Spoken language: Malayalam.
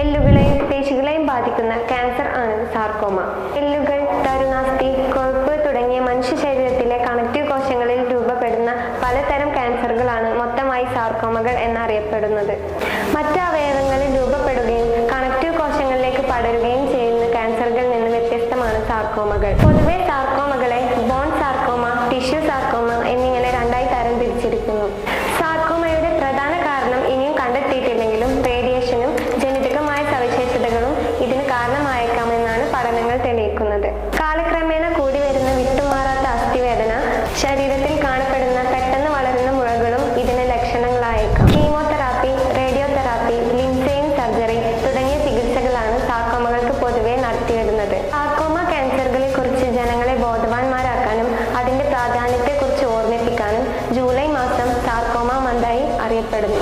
എല്ലുകളെയും പേശികളെയും ബാധിക്കുന്ന ക്യാൻസർ ആണ് സാർക്കോമ. എല്ലുകൾ തരുണാസ്ഥി കൊഴുപ്പ് തുടങ്ങിയ മനുഷ്യ ശരീരത്തിലെ കണക്റ്റീവ് കോശങ്ങളിൽ രൂപപ്പെടുന്ന പലതരം ക്യാൻസറുകളാണ് മൊത്തമായി സാർക്കോമകൾ എന്നറിയപ്പെടുന്നത്. മറ്റ് അവയവങ്ങളിൽ രൂപപ്പെടുകയും കണക്റ്റീവ് കോശങ്ങളിലേക്ക് പടരുകയും ചെയ്യുന്ന ക്യാൻസറുകളിൽ നിന്ന് വ്യത്യസ്തമാണ് സാർക്കോമകൾ. പൊതുവെ സാർക്കോ സാർക്കോമ എന്നിങ്ങനെ രണ്ടായി തരം തിരിച്ചിരിക്കുന്നു സാർക്കോമയുടെ പ്രധാന കാരണം ഇനിയും കണ്ടെത്തിയിട്ടില്ലെങ്കിലും റേഡിയേഷനും ജനിതകമായ സവിശേഷതകളും ഇതിന് കാരണമായേക്കാമെന്നാണ് പഠനങ്ങൾ തെളിയിക്കുന്നത്. കാലക്രമേണ കൂടി വരുന്ന വിട്ടുമാറാത്ത അസ്ഥിവേദന ശരീരത്തിൽ കാണപ്പെടുന്ന പെട്ടെന്ന് വളരുന്ന മുഴകളും ഇതിന് ലക്ഷണങ്ങളായേക്കാം. കീമോതെറാപ്പി റേഡിയോതെറാപ്പി ലിംസെയിൻ സർജറി തുടങ്ങിയ ചികിത്സകളാണ് സാർക്കോമകൾക്ക് പൊതുവെ നടത്തിവരുന്നത്. സാർക്കോമ ജൂലൈ മാസം സാർക്കോമ മന്തായി അറിയപ്പെടുന്നു.